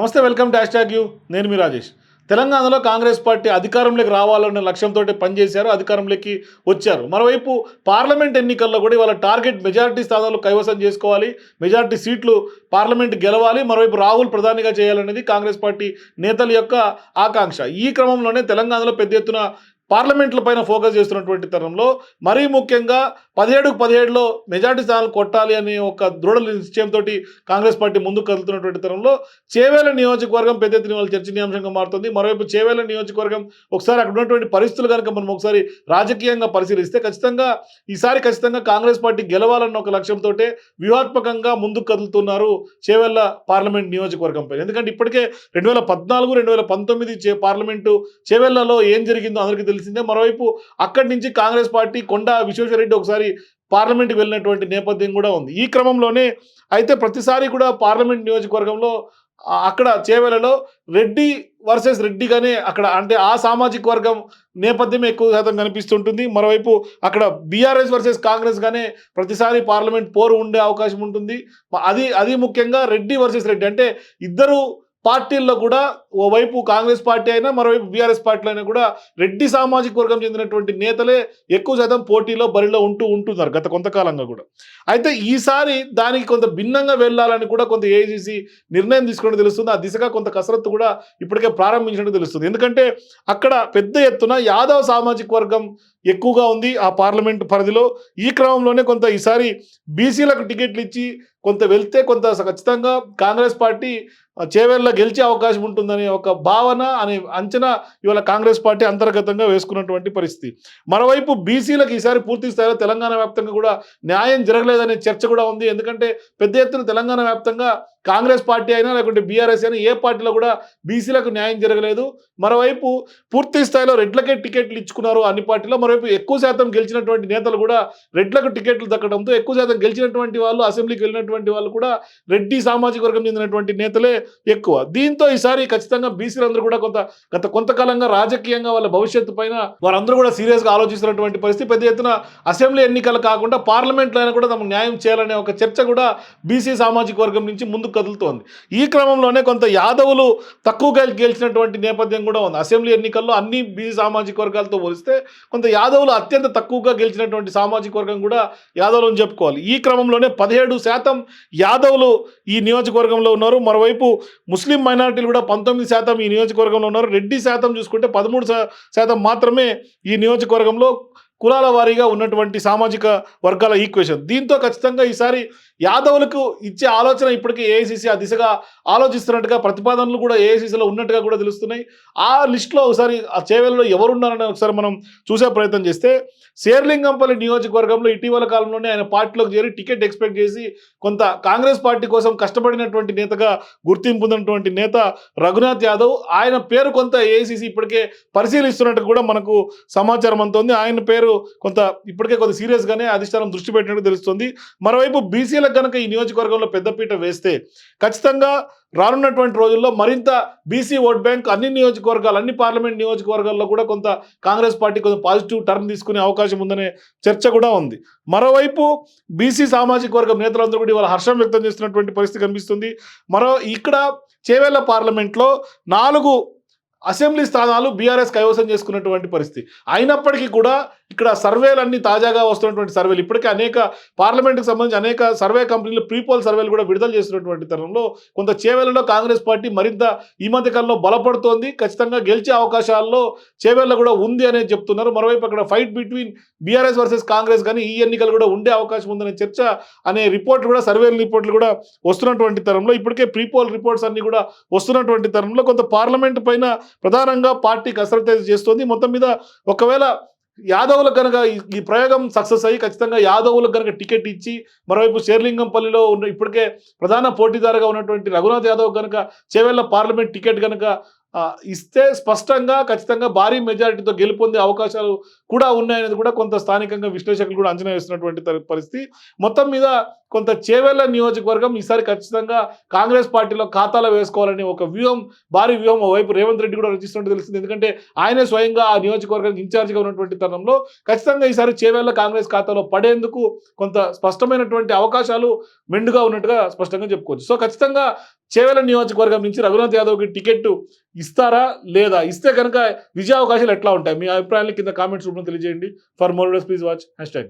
నమస్తే welcome dash tag you. నేను మీ రాజేష్. తెలంగాణలో కాంగ్రెస్ పార్టీ అధికారంలోకి రావాలన్న లక్ష్యంతో పనిచేశారు అధికారంలోకి వచ్చారు. మరోవైపు పార్లమెంట్ ఎన్నికల్లో కూడా ఇవాళ టార్గెట్ మెజారిటీ స్థానాలు కైవసం చేసుకోవాలి మెజారిటీ సీట్లు పార్లమెంట్ గెలవాలి మరోవైపు రాహుల్ ప్రధానిగా చేయాలనేది కాంగ్రెస్ పార్టీ నేతల యొక్క ఆకాంక్ష. ఈ క్రమంలోనే తెలంగాణలో పెద్ద ఎత్తున పార్లమెంట్ల పైన ఫోకస్ చేస్తున్నటువంటి తరంలో మరీ ముఖ్యంగా పదిహేడుకు పదిహేడులో మెజార్టీ స్థానాలు కొట్టాలి అనే ఒక దృఢ నిశ్చయంతో కాంగ్రెస్ పార్టీ ముందుకు కదులుతున్నటువంటి తరంలో చేవేల నియోజకవర్గం పెద్ద ఎత్తున చర్చనీయాంశంగా మారుతుంది. మరోవైపు చేవేల నియోజకవర్గం ఒకసారి అక్కడ ఉన్నటువంటి పరిస్థితులు కనుక మనం ఒకసారి రాజకీయంగా పరిశీలిస్తే ఖచ్చితంగా ఈసారి ఖచ్చితంగా కాంగ్రెస్ పార్టీ గెలవాలన్న ఒక లక్ష్యంతో వ్యూహాత్మకంగా ముందుకు కదులుతున్నారు చేవెళ్ళ పార్లమెంట్ నియోజకవర్గం పైన. ఎందుకంటే ఇప్పటికే రెండు వేల పద్నాలుగు రెండు వేల పంతొమ్మిది చే పార్లమెంటు చేవెళ్ళలో ఏం జరిగిందో అందరికీ తెలిసిందే. మరోవైపు అక్కడి నుంచి కాంగ్రెస్ పార్టీ కొండా విశ్వేశ్వరరెడ్డి ఒకసారి పార్లమెంట్కి వెళ్ళినటువంటి నేపథ్యం కూడా ఉంది. ఈ క్రమంలోనే అయితే ప్రతిసారి కూడా పార్లమెంట్ నియోజకవర్గంలో అక్కడ చేవెలలో రెడ్డి వర్సెస్ రెడ్డిగానే అక్కడ అంటే ఆ సామాజిక వర్గం నేపథ్యం ఎక్కువ శాతం కనిపిస్తుంటుంది. మరోవైపు అక్కడ బీఆర్ఎస్ వర్సెస్ కాంగ్రెస్ గానే ప్రతిసారి పార్లమెంట్ పోరు ఉండే అవకాశం ఉంటుంది. అది అది ముఖ్యంగా రెడ్డి వర్సెస్ రెడ్డి అంటే ఇద్దరు పార్టీల్లో కూడా ఓవైపు కాంగ్రెస్ పార్టీ అయినా మరోవైపు బీఆర్ఎస్ పార్టీలో అయినా కూడా రెడ్డి సామాజిక వర్గం చెందినటువంటి నేతలే ఎక్కువ శాతం పోటీలో బరిలో ఉంటూ ఉంటున్నారు గత కొంతకాలంగా కూడా. అయితే ఈసారి దానికి కొంత భిన్నంగా వెళ్ళాలని కూడా కొంత ఏజీసీ నిర్ణయం తీసుకున్నట్టు తెలుస్తుంది. ఆ దిశగా కొంత కసరత్తు కూడా ఇప్పటికే ప్రారంభించినట్టు తెలుస్తుంది. ఎందుకంటే అక్కడ పెద్ద ఎత్తున యాదవ్ సామాజిక వర్గం ఎక్కువగా ఉంది ఆ పార్లమెంట్ పరిధిలో. ఈ క్రమంలోనే కొంత ఈసారి బీసీలకు టికెట్లు ఇచ్చి కొంత వెళ్తే కొంత ఖచ్చితంగా కాంగ్రెస్ పార్టీ చేవేళ్ళ గెలిచే అవకాశం ఉంటుందనే ఒక భావన అనే అంచనా ఇవాళ కాంగ్రెస్ పార్టీ అంతర్గతంగా వేసుకున్నటువంటి పరిస్థితి. మరోవైపు బీసీలకు ఈసారి పూర్తి స్థాయిలో తెలంగాణ వ్యాప్తంగా కూడా న్యాయం జరగలేదనే చర్చ కూడా ఉంది. ఎందుకంటే పెద్ద ఎత్తున తెలంగాణ వ్యాప్తంగా కాంగ్రెస్ పార్టీ అయినా లేకుంటే బీఆర్ఎస్ అయినా ఏ పార్టీలో కూడా బీసీలకు న్యాయం జరగలేదు. మరోవైపు పూర్తి స్థాయిలో రెడ్లకే టికెట్లు ఇచ్చుకున్నారు అన్ని పార్టీలో. మరోవైపు ఎక్కువ శాతం గెలిచినటువంటి నేతలు కూడా రెడ్లకు టికెట్లు దక్కడంతో ఎక్కువ శాతం గెలిచినటువంటి వాళ్ళు అసెంబ్లీకి వెళ్ళినటువంటి వాళ్ళు కూడా రెడ్డి సామాజిక వర్గం చెందినటువంటి నేతలే ఎక్కువ. దీంతో ఈసారి ఖచ్చితంగా బీసీలందరూ కూడా కొంత గత కొంతకాలంగా రాజకీయంగా వాళ్ళ భవిష్యత్తు పైన వారందరూ కూడా సీరియస్గా ఆలోచిస్తున్నటువంటి పరిస్థితి. పెద్ద ఎత్తున అసెంబ్లీ ఎన్నికలు కాకుండా పార్లమెంట్లో అయినా కూడా తమకు న్యాయం చేయాలనే ఒక చర్చ కూడా బీసీ సామాజిక వర్గం నుంచి ముందుకు కదులుతోంది. ఈ క్రమంలోనే కొంత యాదవులు తక్కువగా గెలిచినటువంటి నేపథ్యం కూడా ఉంది. అసెంబ్లీ ఎన్నికల్లో అన్ని బీసీ సామాజిక వర్గాలతో పోలిస్తే కొంత యాదవులు అత్యంత తక్కువగా గెలిచినటువంటి సామాజిక వర్గం కూడా యాదవులు అని చెప్పుకోవాలి. ఈ క్రమంలోనే పదిహేడు శాతం యాదవులు ఈ నియోజకవర్గంలో ఉన్నారు. మరోవైపు ముస్లిం మైనారిటీలు కూడా పంతొమ్మిది శాతం ఈ నియోజకవర్గంలో ఉన్నారు. రెడ్డి శాతం చూసుకుంటే పదమూడు శాతం మాత్రమే ఈ నియోజకవర్గంలో కులాల వారీగా ఉన్నటువంటి సామాజిక వర్గాల ఈక్వేషన్ దీంతో ఖచ్చితంగా ఈసారి యాదవులకు ఇచ్చే ఆలోచన ఇప్పటికీ ఏఐసిసి ఆ దిశగా ఆలోచిస్తున్నట్టుగా ప్రతిపాదనలు కూడా ఏఐసిసిలో ఉన్నట్టుగా కూడా తెలుస్తున్నాయి. ఆ లిస్టులో ఒకసారి ఆ చేవెల్లో ఎవరున్నారని ఒకసారి మనం చూసే ప్రయత్నం చేస్తే శేర్లింగంపల్లి నియోజకవర్గంలో ఇటీవల కాలంలోనే ఆయన పార్టీలోకి చేరి టికెట్ ఎక్స్పెక్ట్ చేసి కొంత కాంగ్రెస్ పార్టీ కోసం కష్టపడినటువంటి నేతగా గుర్తింపు పొందినటువంటి నేత రఘునాథ్ యాదవ్ ఆయన పేరు కొంత ఏఐసిసి ఇప్పటికే పరిశీలిస్తున్నట్టు కూడా మనకు సమాచారం అంతోంది ఆయన పేరు కొంత ఇప్పటికే కొంత సీరియస్గానే అధిష్టానం దృష్టి పెట్టినట్టు తెలుస్తుంది. మరోవైపు బీసీలకు కనుక ఈ నియోజకవర్గంలో పెద్దపీట వేస్తే ఖచ్చితంగా రానున్నటువంటి రోజుల్లో మరింత బీసీ ఓట్ బ్యాంక్ అన్ని నియోజకవర్గాలు అన్ని పార్లమెంట్ నియోజకవర్గాల్లో కూడా కొంత కాంగ్రెస్ పార్టీ కొంత పాజిటివ్ టర్న్ తీసుకునే అవకాశం ఉందనే చర్చ కూడా ఉంది. మరోవైపు బీసీ సామాజిక వర్గం నేతలందరూ కూడా ఇవాళ హర్షం వ్యక్తం చేస్తున్నటువంటి పరిస్థితి కనిపిస్తుంది. మరో ఇక్కడ చేవేళ్ళ పార్లమెంట్లో నాలుగు అసెంబ్లీ స్థానాలు బీఆర్ఎస్ కైవసం చేసుకున్నటువంటి పరిస్థితి. అయినప్పటికీ కూడా ఇక్కడ సర్వేలు అన్ని తాజాగా వస్తున్నటువంటి సర్వేలు. ఇప్పటికే అనేక పార్లమెంట్కి సంబంధించి అనేక సర్వే కంపెనీలు ప్రీపోల్ సర్వేలు కూడా విడుదల చేస్తున్నటువంటి తరుణంలో కొంత చేవేళ్ళలో కాంగ్రెస్ పార్టీ మరింత ఈ మధ్యకాలంలో బలపడుతోంది. ఖచ్చితంగా గెలిచే అవకాశాల్లో చేవేళ్ళ కూడా ఉంది అనేది చెప్తున్నారు. మరోవైపు అక్కడ fight between BRS versus Congress కానీ ఈ ఎన్నికలు కూడా ఉండే అవకాశం ఉందనే చర్చ అనే రిపోర్ట్ కూడా సర్వేల రిపోర్ట్లు కూడా వస్తున్నటువంటి తరంలో ఇప్పటికే ప్రీపోల్ రిపోర్ట్స్ అన్ని కూడా వస్తున్నటువంటి తరంలో కొంత పార్లమెంట్ పైన ప్రధానంగా పార్టీ కసరత్తు అయితే మొత్తం మీద ఒకవేళ యాదవులకు కనుక ఈ- ప్రయోగం సక్సెస్ అయ్యి ఖచ్చితంగా యాదవులకు కనుక టికెట్ ఇచ్చి మరోవైపు షేర్లింగంపల్లిలో ఉన్న ఇప్పటికే ప్రధాన పోటీదారుగా ఉన్నటువంటి రఘునాథ్ యాదవ్ కనుక చేవెళ్ళ పార్లమెంట్ టికెట్ కనుక ఇస్తే స్పష్టంగా ఖచ్చితంగా భారీ మెజారిటీతో గెలుపొందే అవకాశాలు కూడా ఉన్నాయనేది కూడా కొంత స్థానికంగా విశ్లేషకులు కూడా అంచనా వేస్తున్నటువంటి పరిస్థితి. మొత్తం మీద కొంత చేవెళ్ళ నియోజకవర్గం ఈసారి ఖచ్చితంగా కాంగ్రెస్ పార్టీలో ఖాతాలో వేసుకోవాలని ఒక వ్యూహం భారీ వ్యూహం వైపు రేవంత్ రెడ్డి కూడా రచిస్తున్నట్టు తెలిసింది. ఎందుకంటే ఆయనే స్వయంగా ఆ నియోజకవర్గానికి ఇన్ఛార్జిగా ఉన్నటువంటి తరుణంలో ఖచ్చితంగా ఈసారి చేవేళ్ళ కాంగ్రెస్ ఖాతాలో పడేందుకు కొంత స్పష్టమైనటువంటి అవకాశాలు మెండుగా ఉన్నట్టుగా స్పష్టంగా చెప్పుకోవచ్చు. సో ఖచ్చితంగా చేవేల నియోజకవర్గం నుంచి రఘునాథ్ యాదవ్కి టికెట్ ఇస్తారా లేదా? ఇస్తే కనుక విజయ అవకాశాలు ఎట్లా ఉంటాయి? మీ అభిప్రాయాన్ని కింద కామెంట్స్ రూపంలో తెలియజేయండి. For more please watch. Hashtag.